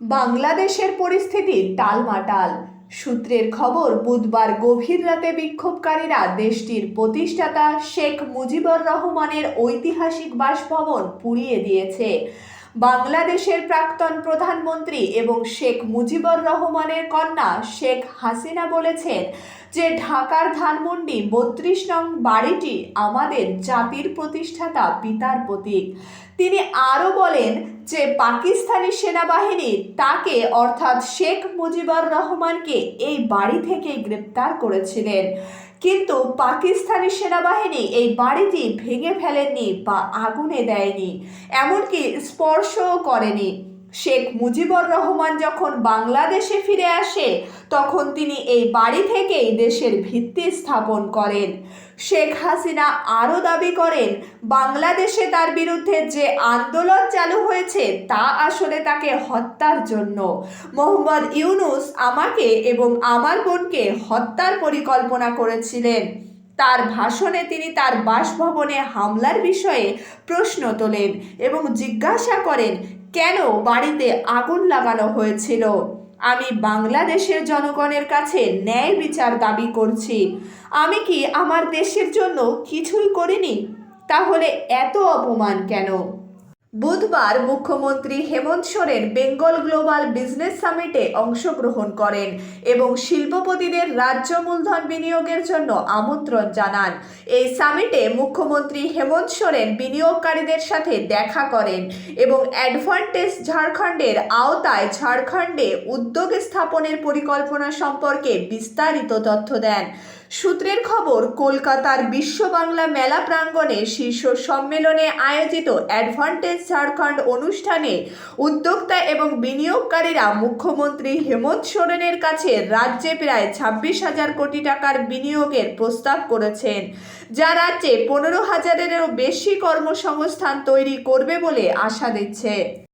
বাংলাদেশের পরিস্থিতি টালমাটাল। সূত্রের খবর, বুধবার গভীর রাতে বিক্ষোভকারীরা দেশটির প্রতিষ্ঠাতা শেখ মুজিবুর রহমানের ঐতিহাসিক বাসভবন পুড়িয়ে দিয়েছে। বাংলাদেশের প্রাক্তন প্রধানমন্ত্রী এবং শেখ মুজিবুর রহমানের কন্যা শেখ হাসিনা বলেছেন যে ঢাকার ধানমন্ডি বত্রিশ নং বাড়িটি আমাদের জাতির প্রতিষ্ঠাতা পিতার প্রতীক। তিনি আরও বলেন যে পাকিস্তানি সেনাবাহিনী তাকে, অর্থাৎ শেখ মুজিবুর রহমানকে, এই বাড়ি থেকে গ্রেপ্তার করেছিলেন। কিন্তু পাকিস্তানি সেনাবাহিনী এই বাড়িটি ভেঙে ফেলেননি বা আগুনে দেয়নি, এমনকি স্পর্শও করেনি। শেখ মুজিবুর রহমান যখন বাংলাদেশে ফিরে আসে, তখন তিনি এই বাড়ি থেকেই দেশের ভিত্তি স্থাপন করেন। শেখ হাসিনা আরও দাবি করেন, বাংলাদেশে তার বিরুদ্ধে যে আন্দোলন চালু হয়েছে, তা আসলে তাকে হত্যার জন্য। মোহাম্মদ ইউনুস আমাকে এবং আমার বোনকে হত্যার পরিকল্পনা করেছিলেন। তার ভাষণে তিনি তার বাসভবনে হামলার বিষয়ে প্রশ্ন তোলেন এবং জিজ্ঞাসা করেন, কেন বাড়িতে আগুন লাগানো হয়েছিল? আমি বাংলাদেশের জনগণের কাছে ন্যায় বিচার দাবি করছি। আমি কি আমার দেশের জন্য কিছুই করিনি? তাহলে এত অপমান কেন? বুধবার মুখ্যমন্ত্রী হেমন্ত সোরেন বেঙ্গল গ্লোবাল বিজনেস সামিটে অংশগ্রহণ করেন এবং শিল্পপতিদের রাজ্য মূলধন বিনিয়োগের জন্য আমন্ত্রণ জানান। এই সামিটে মুখ্যমন্ত্রী হেমন্ত সোরেন বিনিয়োগকারীদের সাথে দেখা করেন এবং অ্যাডভান্টেজ ঝাড়খণ্ডের আওতায় ঝাড়খণ্ডে উদ্যোগ স্থাপনের পরিকল্পনা সম্পর্কে বিস্তারিত তথ্য দেন। সূত্রের খবর, কলকাতার বিশ্ব বাংলা মেলা প্রাঙ্গণে শীর্ষ সম্মেলনে আয়োজিত অ্যাডভান্টেজ ঝাড়খণ্ড অনুষ্ঠানে উদ্যোক্তা এবং বিনিয়োগকারীরা মুখ্যমন্ত্রী হেমন্ত সোরেনের কাছে রাজ্যে প্রায় ছাব্বিশ হাজার কোটি টাকার বিনিয়োগের প্রস্তাব করেছেন। যা রাজ্যে পনেরো হাজারেরও বেশি কর্মসংস্থান তৈরি করবে বলে আশা দিচ্ছে।